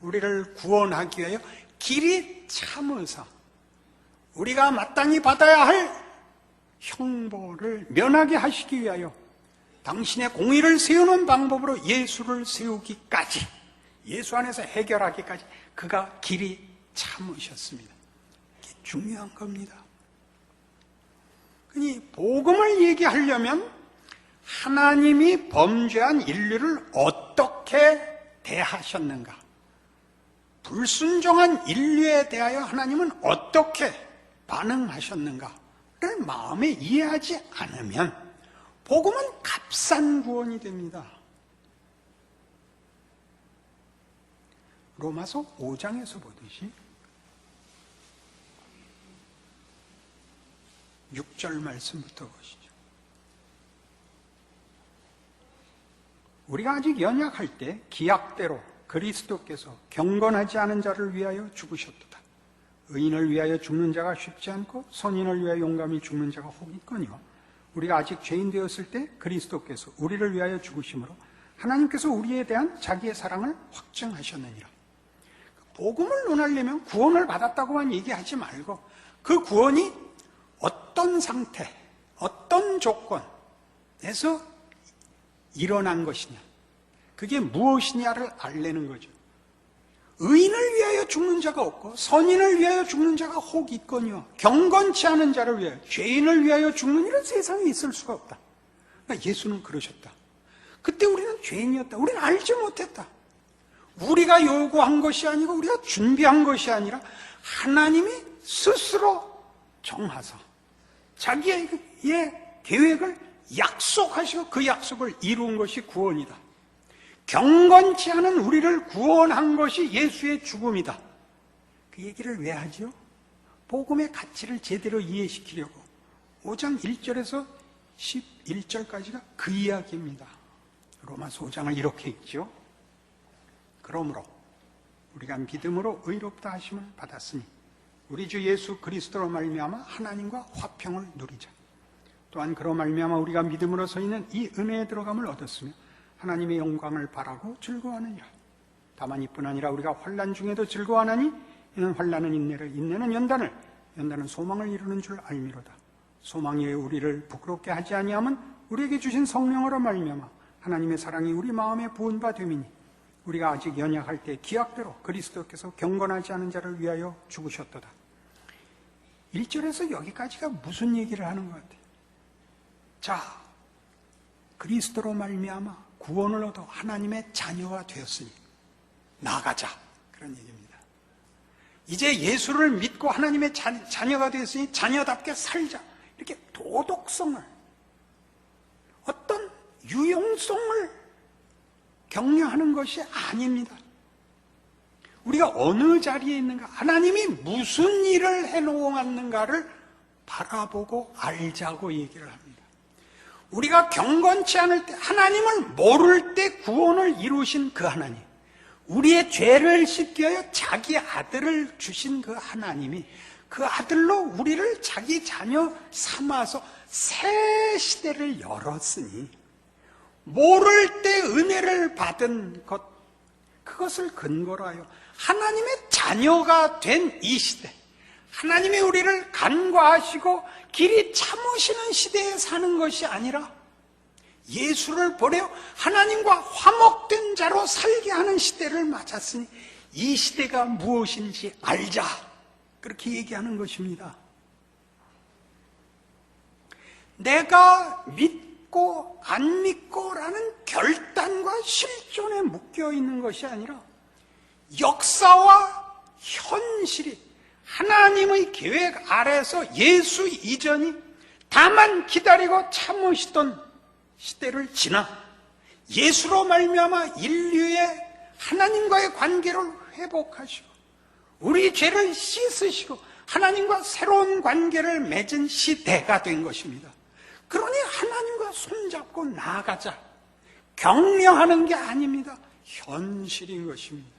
우리를 구원하기 위하여 길이 참으사 우리가 마땅히 받아야 할 형벌을 면하게 하시기 위하여 당신의 공의를 세우는 방법으로 예수를 세우기까지 예수 안에서 해결하기까지 그가 길이 참으셨습니다. 이게 중요한 겁니다. 그니 복음을 얘기하려면 하나님이 범죄한 인류를 어떻게 대하셨는가? 불순종한 인류에 대하여 하나님은 어떻게 반응하셨는가를 마음에 이해하지 않으면 복음은 값싼 구원이 됩니다. 로마서 5장에서 보듯이 6절 말씀부터 보시죠. 우리가 아직 연약할 때 기약대로 그리스도께서 경건하지 않은 자를 위하여 죽으셨도다. 의인을 위하여 죽는 자가 쉽지 않고 선인을 위하여 용감히 죽는 자가 혹 있거니와 우리가 아직 죄인 되었을 때 그리스도께서 우리를 위하여 죽으심으로 하나님께서 우리에 대한 자기의 사랑을 확증하셨느니라. 복음을 논하려면 구원을 받았다고만 얘기하지 말고 그 구원이 어떤 상태, 어떤 조건에서 일어난 것이냐, 그게 무엇이냐를 알려는 거죠. 의인을 위하여 죽는 자가 없고 선인을 위하여 죽는 자가 혹 있거니와 경건치 않은 자를 위하여 죄인을 위하여 죽는 일은 세상에 있을 수가 없다. 그러니까 예수는 그러셨다. 그때 우리는 죄인이었다. 우리는 알지 못했다. 우리가 요구한 것이 아니고 우리가 준비한 것이 아니라 하나님이 스스로 정하사 자기의 계획을 약속하시고 그 약속을 이룬 것이 구원이다. 경건치 않은 우리를 구원한 것이 예수의 죽음이다. 그 얘기를 왜 하죠? 복음의 가치를 제대로 이해시키려고 5장 1절에서 11절까지가 그 이야기입니다. 로마서 5장을 이렇게 읽죠. 그러므로 우리가 믿음으로 의롭다 하심을 받았으니 우리 주 예수 그리스도로 말미암아 하나님과 화평을 누리자. 또한 그로 말미암아 우리가 믿음으로 서 있는 이 은혜에 들어감을 얻었으며 하나님의 영광을 바라고 즐거워하느니라. 다만 이뿐 아니라 우리가 환란 중에도 즐거워하나니 이는 환란은 인내를 인내는 연단을 연단은 소망을 이루는 줄 알미로다. 소망이 우리를 부끄럽게 하지 아니함은 우리에게 주신 성령으로 말미암아 하나님의 사랑이 우리 마음에 부은 바 됨이니 우리가 아직 연약할 때 기약대로 그리스도께서 경건하지 않은 자를 위하여 죽으셨도다. 1절에서 여기까지가 무슨 얘기를 하는 것 같아요? 자, 그리스도로 말미암아 구원을 얻어 하나님의 자녀가 되었으니 나가자 그런 얘기입니다. 이제 예수를 믿고 하나님의 자녀 가 되었으니 자녀답게 살자 이렇게 도덕성을 어떤 유용성을 격려하는 것이 아닙니다. 우리가 어느 자리에 있는가, 하나님이 무슨 일을 해놓았는가를 바라보고 알자고 얘기를 합니다. 우리가 경건치 않을 때 하나님을 모를 때 구원을 이루신 그 하나님 우리의 죄를 씻겨야 자기 아들을 주신 그 하나님이 그 아들로 우리를 자기 자녀 삼아서 새 시대를 열었으니 모를 때 은혜를 받은 것 그것을 근거로 하여 하나님의 자녀가 된 이 시대 하나님이 우리를 간과하시고 길이 참으시는 시대에 사는 것이 아니라 예수를 버려 하나님과 화목된 자로 살게 하는 시대를 맞았으니 이 시대가 무엇인지 알자. 그렇게 얘기하는 것입니다. 내가 믿고 안 믿고라는 결단과 실존에 묶여 있는 것이 아니라 역사와 현실이 하나님의 계획 아래서 예수 이전이 다만 기다리고 참으시던 시대를 지나 예수로 말미암아 인류의 하나님과의 관계를 회복하시고 우리 죄를 씻으시고 하나님과 새로운 관계를 맺은 시대가 된 것입니다. 그러니 하나님과 손잡고 나아가자. 격려하는 게 아닙니다. 현실인 것입니다.